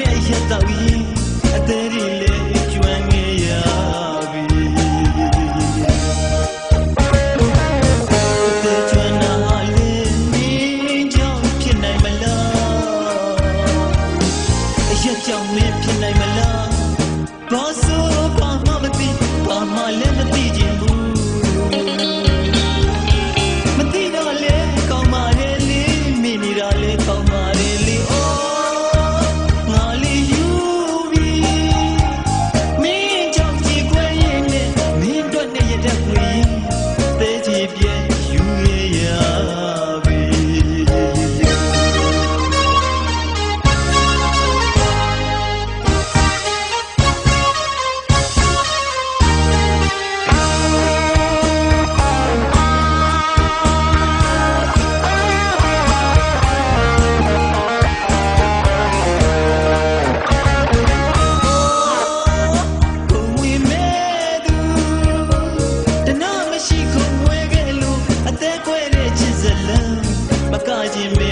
နဲ့ရက်တော့ရင်အသေးလေးလေးကျွမ်းငယ်ရပြီအသေးကျွမ်းနာလေးမင်းကြောင့်ဖြစ်နိုင်မလားအရက်ကြောင့်မင်းဖြစ်နိုင်မလား boss as me.